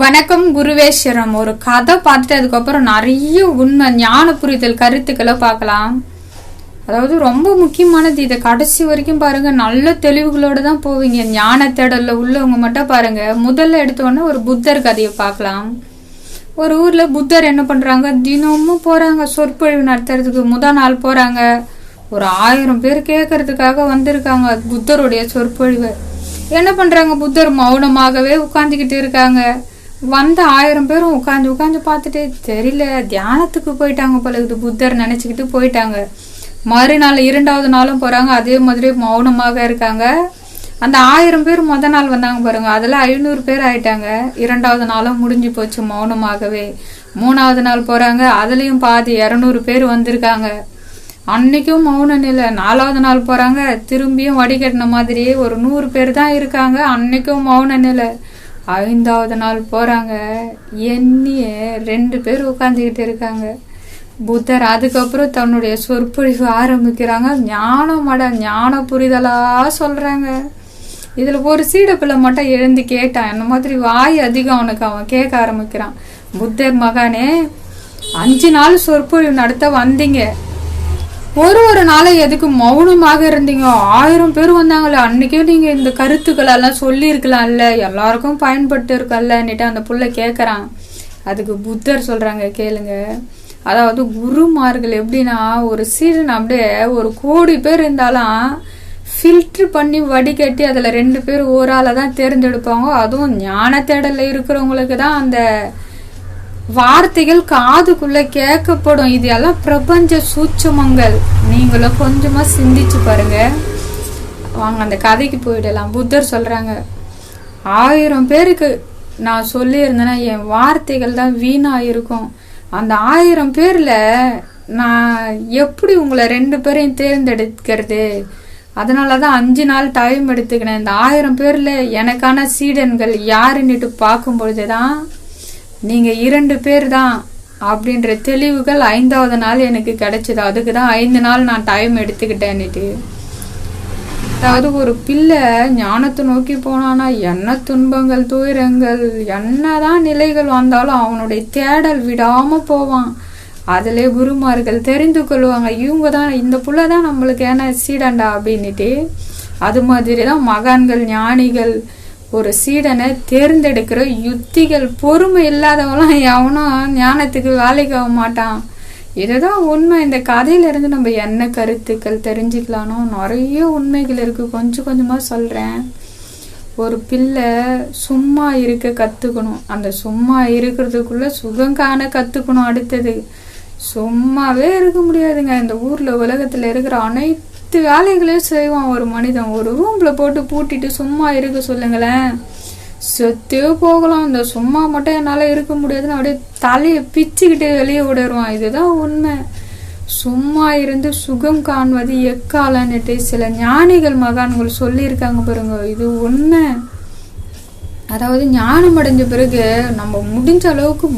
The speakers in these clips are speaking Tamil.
வணக்கம் குருவேஸ்வரம் ஒரு கதை பார்த்துட்டு அதுக்கப்புறம் நிறைய உண்மை ஞான புரிதல் கருத்துக்களை பார்க்கலாம். அதாவது ரொம்ப முக்கியமானது இதை கடைசி வரைக்கும் பாருங்க. நல்ல தெளிவுகளோடு தான் போவீங்க. ஞான தேடலில் உள்ளவங்க மட்டும் பாருங்க. முதல்ல எடுத்தோடனே ஒரு புத்தர் கதையை பார்க்கலாம். ஒரு ஊரில் புத்தர் என்ன பண்ணுறாங்க தினமும் போகிறாங்க சொற்பொழிவு நடத்துறதுக்கு. முத நாள் போகிறாங்க ஒரு ஆயிரம் பேர் கேட்கறதுக்காக வந்திருக்காங்க. புத்தருடைய சொற்பொழிவு. என்ன பண்ணுறாங்க புத்தர் மௌனமாகவே உட்காந்துக்கிட்டு இருக்காங்க. வந்த ஆயிரம் பேரும் உட்காந்து உட்காந்து பார்த்துட்டு தெரியல தியானத்துக்கு போயிட்டாங்க போல இது புத்தர் நினைச்சுக்கிட்டு போயிட்டாங்க. மறுநாள் இரண்டாவது நாளும் போறாங்க. அதே மாதிரி மௌனமாக இருக்காங்க. அந்த ஆயிரம் பேர் முத நாள் வந்தாங்க பாருங்க. அதுல ஐநூறு பேர் ஆயிட்டாங்க. இரண்டாவது நாளும் முடிஞ்சு போச்சு மௌனமாகவே. மூணாவது நாள் போறாங்க. அதுலயும் பாதி இரநூறு பேர் வந்திருக்காங்க. அன்னைக்கும் மௌன நிலை. நாலாவது நாள் போறாங்க. திரும்பியும் வடிகட்டின மாதிரியே ஒரு நூறு பேர் தான் இருக்காங்க. அன்னைக்கும் மௌன நிலை. ஐந்தாவது நாள் போறாங்க. எண்ணிய ரெண்டு பேர் உட்காந்துக்கிட்டு இருக்காங்க. புத்தர் அதுக்கப்புறம் தன்னுடைய சொற்பொழிவு ஆரம்பிக்கிறாங்க. ஞானமட ஞான புரிதலா சொல்றாங்க. இதுல ஒரு சீட பிள்ளை மட்டும் எழுந்து கேட்டான். இந்த மாதிரி வாய் அதிகம் அவனுக்கு. அவன் கேட்க ஆரம்பிக்கிறான். புத்தர் மகானே அஞ்சு நாள் சொற்பொழிவு நடத்த வந்தீங்க. ஒரு ஒரு நாளும் எதுக்கு மௌனமாக இருந்தீங்க? ஆயிரம் பேர் வந்தாங்களே அன்னைக்கே நீங்க இந்த கருத்துக்கள் எல்லாம் சொல்லி இருக்கலாம்ல எல்லாருக்கும் பயன்பட்டு இருக்கல்லன்னுட்டு அந்த புள்ள கேக்குறான். அதுக்கு புத்தர் சொல்றாங்க கேளுங்க. அதாவது குருமார்கள் எப்படின்னா ஒரு சீசன் அப்படியே ஒரு கோடி பேர் இருந்தாலும் ஃபில்ட்ரு பண்ணி வடிகட்டி அதில் ரெண்டு பேர் ஒரு ஆளை தான் தேர்ந்தெடுப்பாங்க. அதுவும் ஞான தேடலில் இருக்கிறவங்களுக்கு தான் அந்த வார்த்தைகள் காதுக்குள்ள கேட்கப்படும். இது எல்லாம் பிரபஞ்ச சூட்சமங்கள். நீங்களும் கொஞ்சமா சிந்திச்சு பாருங்க. வாங்க அந்த கதைக்கு போயிடலாம். புத்தர் சொல்றாங்க ஆயிரம் பேருக்கு நான் சொல்லியிருந்தேன்னா என் வார்த்தைகள் தான் வீணா இருக்கும் அந்த ஆயிரம் பேர்ல நான் எப்படி உங்களை ரெண்டு பேரையும் தேர்ந்தெடுக்கிறது? அதனால தான் அஞ்சு நாள் டைம் எடுத்துக்கினேன். இந்த ஆயிரம் பேர்ல எனக்கான சீடன்கள் யாருன்னுட்டு பார்க்கும் பொழுதுதான் நீங்க இரண்டு பேர் தான் அப்படின்ற தெளிவுகள் ஐந்தாவது நாள் எனக்கு கிடைச்சது. அதுக்கு தான் ஐந்து நாள் நான் டைம் எடுத்துக்கிட்டேன்னுட்டு. அதாவது ஒரு பிள்ளை ஞானத்தை நோக்கி போனானா என்ன துன்பங்கள் துயரங்கள் என்னதான் நிலைகள் வந்தாலும் அவனுடைய தேடல் விடாம போவான். அதிலே குருமார்கள் தெரிந்து கொள்வாங்க. இவங்க தான் இந்த புள்ள தான் நம்மளுக்கு ஏன்னா சீடண்டா அப்படின்னுட்டு. அது மாதிரி தான் மகான்கள் ஞானிகள் ஒரு சீடனை தேர்ந்தெடுக்கிற யுத்திகள் பொறுமை இல்லாதவெல்லாம் எவனும் ஞானத்துக்கு வேலைக்கு ஆக மாட்டான். இதுதான் உண்மை. இந்த கதையிலேருந்து நம்ம என்ன கருத்துக்கள் தெரிஞ்சுக்கலானோ நிறைய உண்மைகள் இருக்கு. கொஞ்சம் கொஞ்சமாக சொல்கிறேன் ஒரு பிள்ளை சும்மா இருக்க கற்றுக்கணும் அந்த சும்மா இருக்கிறதுக்குள்ளே சுகம் காண கற்றுக்கணும் அடுத்தது. சும்மாவே இருக்க முடியாதுங்க. இந்த ஊரில் உலகத்தில் இருக்கிற அனைத்து வேலைகளையும் செய்வான் ஒரு மனிதன். ஒரு ரூம்ல போட்டு பூட்டிட்டு சும்மா இருக்க சொல்லுங்களேன். செத்தே போகலாம். இந்த சும்மா மட்டும் என்னால இருக்க முடியாதுன்னு அப்படியே தலையை பிச்சுக்கிட்டு வெளியே விடுவான் இதுதான் உண்மை. சும்மா இருந்து சுகம் காண்பது எக்காலன்னுட்டு சில ஞானிகள் மகான்கள் சொல்லியிருக்காங்க பாருங்க. இது உண்மை. அதாவது ஞானம் அடைஞ்ச பிறகு நம்ம முடிஞ்ச அளவுக்கு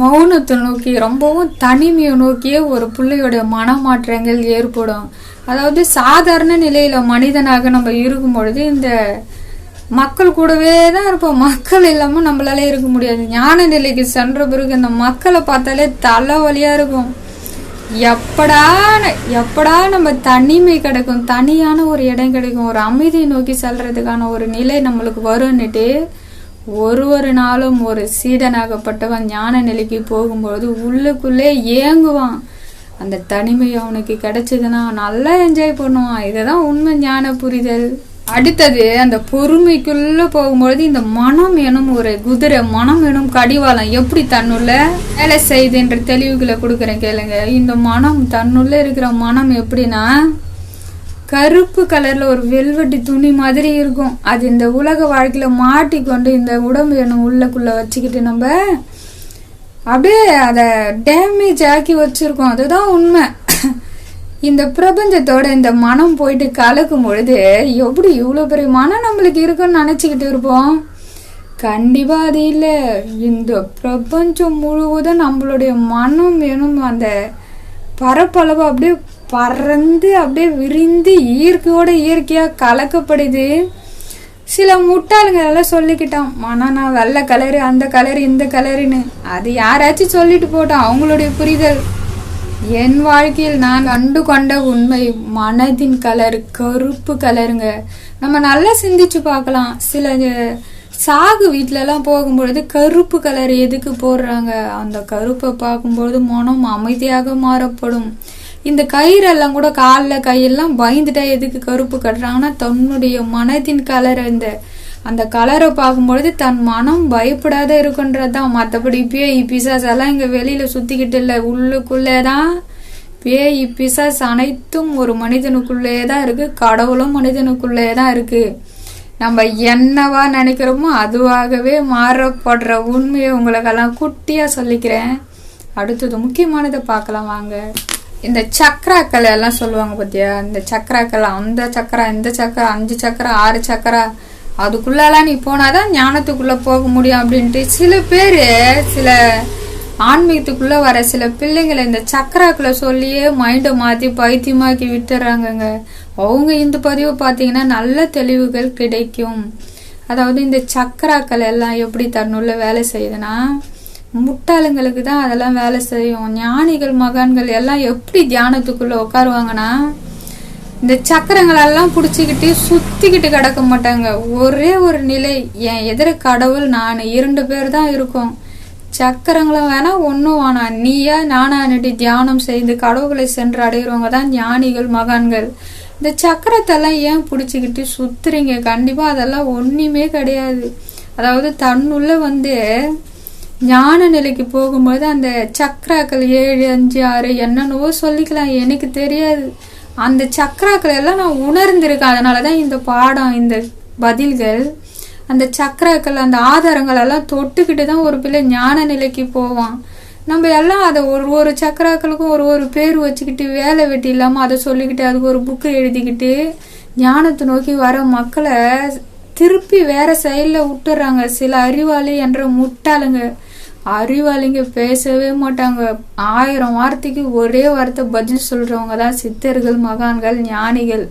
மௌனத்தை நோக்கி ரொம்பவும் தனிமையை நோக்கியே ஒரு பிள்ளையோட மனமாற்றங்கள் ஏற்படும். அதாவது சாதாரண நிலையில மனிதனாக நம்ம இருக்கும் பொழுது இந்த மக்கள் கூடவே தான் இருப்போம். மக்கள் இல்லாம நம்மளால இருக்க முடியாது. ஞான நிலைக்கு சென்ற பிறகு இந்த மக்களை பார்த்தாலே தலைவலியா இருக்கும். எப்படா எப்படா நம்ம தனிமை கிடைக்கும் தனியான ஒரு இடம் கிடைக்கும் ஒரு அமைதியை நோக்கி செல்றதுக்கான ஒரு நிலை நம்மளுக்கு வரும்னுட்டு ஒரு ஒரு நாளும் ஒரு சீடனாகப்பட்டவன் ஞான நிலைக்கு போகும்பொழுது உள்ளுக்குள்ளே ஏங்குவான். அந்த தனிமை அவனுக்கு கிடைச்சதுன்னா நல்லா என்ஜாய் பண்ணுவான். இதுதான் உண்மை ஞான புரிதல். அடுத்தது அந்த பொறுமைக்குள்ள போகும்பொழுது இந்த மனம் எனும் ஒரு குதிரை மனம் எனும் கடிவாளம் எப்படி தன்னுள்ள வேலை செய்யுதுன்ற தெளிவுகளை கொடுக்குறேன் கேளுங்க. இந்த மனம் தன்னுள்ள இருக்கிற மனம் எப்படின்னா கருப்பு கலர்ல ஒரு வெல்வெட்டி துணி மாதிரி இருக்கும். அது இந்த உலக வாழ்க்கையில மாட்டிக்கொண்டு இந்த உடம்பு எனும் உள்ளக்குள்ள வச்சுக்கிட்டு நம்ம அப்படியே அதை டேமேஜ் ஆக்கி வச்சிருக்கோம். அதுதான் உண்மை. இந்த பிரபஞ்சத்தோட இந்த மனம் போயிட்டு கலக்கும் பொழுது எப்படி இவ்வளோ பெரிய மனம் நம்மளுக்கு இருக்குன்னு நினச்சிக்கிட்டு இருப்போம்? கண்டிப்பா அது இல்லை. இந்த பிரபஞ்சம் முழுவதும் நம்மளுடைய மனம் வேணும் அந்த பரப்பளவு அப்படியே பறந்து அப்படியே விரிந்து இயற்கையோட இயற்கையா கலக்கப்படுது. சில முட்டாளுங்க எல்லாம் சொல்லிக்கிட்டான் மனா நான் வெள்ளை கலரு அந்த கலரு இந்த கலருன்னு. அது யாராச்சும் சொல்லிட்டு போட்டோம். அவங்களுடைய புரிதல். என் வாழ்க்கையில் நான் கண்டு கொண்ட உண்மை மனதின் கலர் கருப்பு கலருங்க. நம்ம நல்லா சிந்திச்சு பார்க்கலாம். சில சாகு வீட்டிலலாம் போகும்பொழுது கருப்பு கலர் எதுக்கு போடுறாங்க? அந்த கருப்பை பார்க்கும்பொழுது மனம் அமைதியாக மாறப்படும். இந்த கயிறெல்லாம் கூட காலில் கையெல்லாம் பயந்துட்டா எதுக்கு கருப்பு கட்டுறாங்கன்னா தன்னுடைய மனதின் கலர் இந்த அந்த கலரை பார்க்கும்பொழுது தன் மனம் பயப்படாத இருக்குன்றதுதான் மற்றபடி பேய் பிசாஸ் எல்லாம் இங்கே வெளியில் சுற்றிக்கிட்டு இல்லை உள்ளுக்குள்ளே தான் பேய் பிசாஸ் அனைத்தும் ஒரு மனிதனுக்குள்ளே தான் இருக்கு. கடவுளும் மனிதனுக்குள்ளே தான் இருக்கு. நம்ம என்னவா நினைக்கிறோமோ அதுவாகவே மாறப்படுற உண்மையை உங்களுக்கெல்லாம் குட்டியா சொல்லிக்கிறேன். அடுத்தது முக்கியமானதை பார்க்கலாம் வாங்க. இந்த சக்கராக்கள் எல்லாம் சொல்லுவாங்க பார்த்தியா இந்த சக்கராக்கள் அந்த சக்கரா இந்த சக்கரா அஞ்சு சக்கரா ஆறு சக்கரா அதுக்குள்ளெல்லாம் நீ போனாதான் ஞானத்துக்குள்ள போக முடியும் அப்படின்ட்டு. சில பேர் சில ஆன்மீகத்துக்குள்ள வர சில பிள்ளைங்களை இந்த சக்கராக்களை சொல்லியே மைண்டை மாத்தி பைத்தியமாக்கி விட்டுறாங்கங்க. அவங்க இந்த பதிவை பார்த்தீங்கன்னா நல்ல தெளிவுகள் கிடைக்கும். அதாவது இந்த சக்கராக்கள் எல்லாம் எப்படி தன்னுள்ள வேலை செய்யுதுன்னா முட்டாளுங்களுக்கு தான் அதெல்லாம் வேலை செய்யும். ஞானிகள் மகான்கள் எல்லாம் எப்படி தியானத்துக்குள்ள உட்காருவாங்கன்னா இந்த சக்கரங்களெல்லாம் பிடிச்சிக்கிட்டு சுத்திக்கிட்டு கிடக்க மாட்டாங்க. ஒரே ஒரு நிலை என் எதிர கடவுள் நான் இரண்டு பேர் தான் இருக்கோம். சக்கரங்களும் வேணாம் ஒன்றும் வேணாம். நீயா நானானிட்டு தியானம் செய்து கடவுளை சென்று அடைகிறவங்க தான் ஞானிகள் மகான்கள். இந்த சக்கரத்தெல்லாம் ஏன் பிடிச்சிக்கிட்டு சுத்துறீங்க? கண்டிப்பாக அதெல்லாம் ஒன்றுமே கிடையாது. அதாவது தன்னுள்ள வந்து ஞான நிலைக்கு போகும்போது அந்த சக்கராக்கள் ஏழு அஞ்சு ஆறு என்னென்னவோ சொல்லிக்கலாம். எனக்கு தெரியாது. அந்த சக்ராக்கள் எல்லாம் நான் உணர்ந்திருக்கேன். அதனால தான் இந்த பாடம் இந்த பதில்கள் அந்த சக்கராக்கள் அந்த ஆதாரங்கள் எல்லாம் தொட்டுக்கிட்டு தான் ஒரு பிள்ளை ஞான நிலைக்கு போவான். நம்ம எல்லாம் அதை ஒரு ஒரு சக்கராக்களுக்கும் ஒரு ஒரு பேர் வச்சுக்கிட்டு வேலை வெட்டி இல்லாமல் அதை சொல்லிக்கிட்டு அதுக்கு ஒரு புக்கு எழுதிக்கிட்டு ஞானத்தை நோக்கி வர மக்களை திருப்பி வேற சைடில் விட்டுறாங்க. சில அறிவாளி என்ற முட்டாளுங்க. அறிவாளிங்க பேசவே மாட்டாங்க. ஆயிரம் வார்த்தைக்கு ஒரே வார்த்தை பதில் சொல்றவங்க தான் சித்தர்கள் மகான்கள் ஞானிகள்.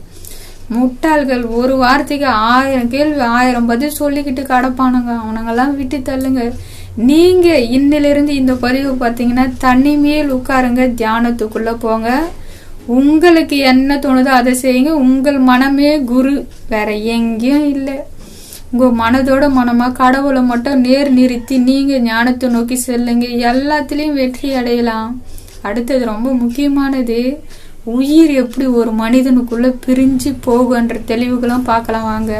முட்டாள்கள் ஒரு வார்த்தைக்கு ஆயிரம் கேள்வி ஆயிரம் பதில் சொல்லிக்கிட்டு கடப்பானுங்க. அவனுங்கெல்லாம் விட்டு தள்ளுங்க. நீங்க இன்னிலிருந்து இந்த பதிவு பார்த்தீங்கன்னா தனிமையில் உட்காருங்க தியானத்துக்குள்ள போங்க. உங்களுக்கு என்ன தோணுதோ அதை செய்யுங்க. உங்கள் மனமே குரு வேற எங்கேயும் இல்லை. உங்க மனதோட மனமா கடவுளை மட்டும் நேர் நிறுத்தி நீங்க ஞானத்தை நோக்கி செல்லுங்க. எல்லாத்துலயும் வெற்றி அடையலாம். அடுத்தது ரொம்ப முக்கியமானது உயிர் எப்படி ஒரு மனிதனுக்குள்ள பிரிஞ்சு போகுன்ற தெளிவுகளும் பார்க்கலாம் வாங்க.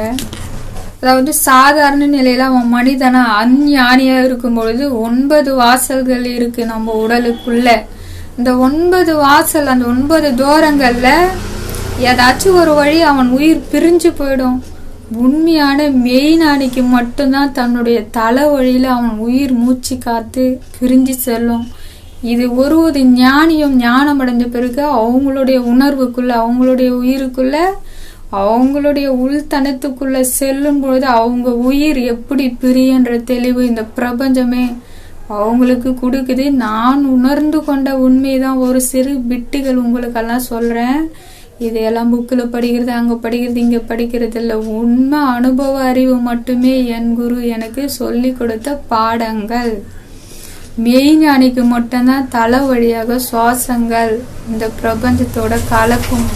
அதாவது சாதாரண நிலையில அவன் மனிதனா அஞ்ஞானியா இருக்கும் பொழுது ஒன்பது வாசல்கள் இருக்கு நம்ம உடலுக்குள்ள. இந்த ஒன்பது வாசல் அந்த ஒன்பது தூரங்கள்ல ஏதாச்சும் ஒரு வழி அவன் உயிர் பிரிஞ்சு போயிடும். உண்மையான மெய்ஞானிக்கு மட்டும்தான் தன்னுடைய தலை வழியில அவன் உயிர் மூச்சு காத்து பிரிஞ்சு செல்லும். இது ஒரு ஒரு ஞானியும் ஞானம் அடைஞ்ச பிறகு அவங்களுடைய உணர்வுக்குள்ள அவங்களுடைய உயிருக்குள்ள அவங்களுடைய உள்தனத்துக்குள்ள செல்லும் பொழுது அவங்க உயிர் எப்படி பிரியன்ற தெளிவு இந்த பிரபஞ்சமே அவங்களுக்கு கொடுக்குது. நான் உணர்ந்து கொண்ட உண்மைதான். ஒரு சிறு பிட்டுகள் உங்களுக்கெல்லாம் சொல்றேன். இதையெல்லாம் புக்கில் படிக்கிறது அங்கே படிக்கிறது இங்கே படிக்கிறது இல்லை. உண்மை அனுபவ அறிவு மட்டுமே என் குரு எனக்கு சொல்லி கொடுத்த பாடங்கள். மெய்ஞானிக்கு மட்டும்தான் தலை வழியாக சுவாசங்கள் இந்த பிரபஞ்சத்தோட கலக்கும்.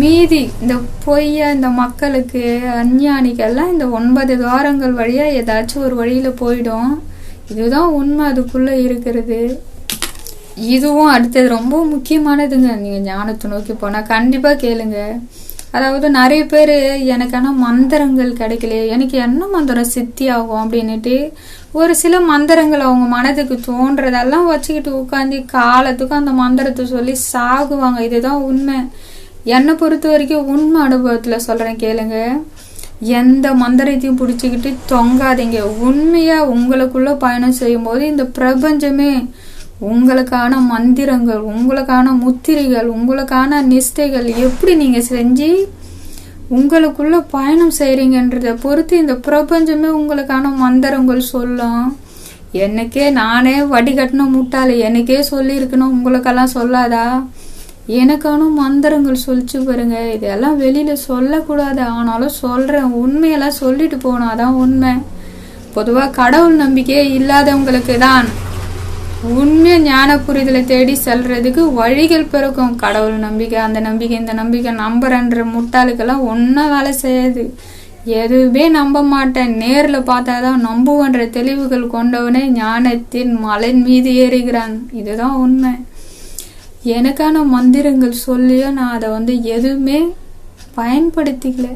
மீதி இந்த பொய்ய இந்த மக்களுக்கு அஞ்ஞானிக்கெல்லாம் இந்த ஒன்பது துவாரங்கள் வழியாக ஏதாச்சும் ஒரு வழியில் போயிடும். இதுதான் உண்மை அதுக்குள்ளே இருக்கிறது. இதுவும் அடுத்தது ரொம்ப முக்கியமானதுங்க. நீங்கள் ஞானத்தை நோக்கி போனால் கண்டிப்பாக கேளுங்க. அதாவது நிறைய பேர் எனக்கான மந்திரங்கள் கிடைக்கலையே. எனக்கு என்ன மந்திரம் சித்தி ஆகும் அப்படின்னுட்டு ஒரு சில மந்திரங்கள் அவங்க மனதுக்கு தோன்றதெல்லாம் வச்சுக்கிட்டு உட்காந்து காலத்துக்கு அந்த மந்திரத்தை சொல்லி சாகுவாங்க. இதுதான் உண்மை. என்னை பொறுத்த வரைக்கும் உண்மை அனுபவத்தில் சொல்கிறேன் கேளுங்க. எந்த மந்திரத்தையும் பிடிச்சிக்கிட்டு தொங்காதீங்க. உண்மையாக உங்களுக்குள்ளே பயணம் செய்யும்போது இந்த பிரபஞ்சமே உங்களுக்கான மந்திரங்கள் உங்களுக்கான முத்திரைகள் உங்களுக்கான நிஷ்டைகள் எப்படி நீங்கள் செஞ்சு உங்களுக்குள்ள பயணம் செய்கிறீங்கன்றதை பொறுத்து இந்த பிரபஞ்சமே உங்களுக்கான மந்திரங்கள் சொல்லும் எனக்கே நானே வடிகட்டின முட்டாளி எனக்கே சொல்லியிருக்கணும் உங்களுக்கெல்லாம் சொல்லாதா? எனக்கான மந்திரங்கள் சொல்லிச்சு பாருங்க. இதெல்லாம் வெளியில் சொல்லக்கூடாது. ஆனாலும் சொல்கிறேன் உண்மையெல்லாம் சொல்லிட்டு போனாதான் உண்மை. பொதுவாக கடவுள் நம்பிக்கையே இல்லாதவங்களுக்கு தான் உண்மையை ஞான புரிதலை தேடி செல்றதுக்கு வழிகள் பிறக்கும். கடவுள் நம்பிக்கை அந்த நம்பிக்கை இந்த நம்பிக்கை நம்புறன்ற முட்டாளுக்கெல்லாம் ஒன்றும் வேலை செய்யாது. எதுவுமே நம்ப மாட்டேன். நேரில் பார்த்தாதான் நம்புவன்ற தெளிவுகள் கொண்டவனே ஞானத்தின் மலை மீது ஏறுகிறான். இதுதான் உண்மை. எனக்கான மந்திரங்கள் சொல்லியோ நான் அதை வந்து எதுவுமே பயன்படுத்திக்கல.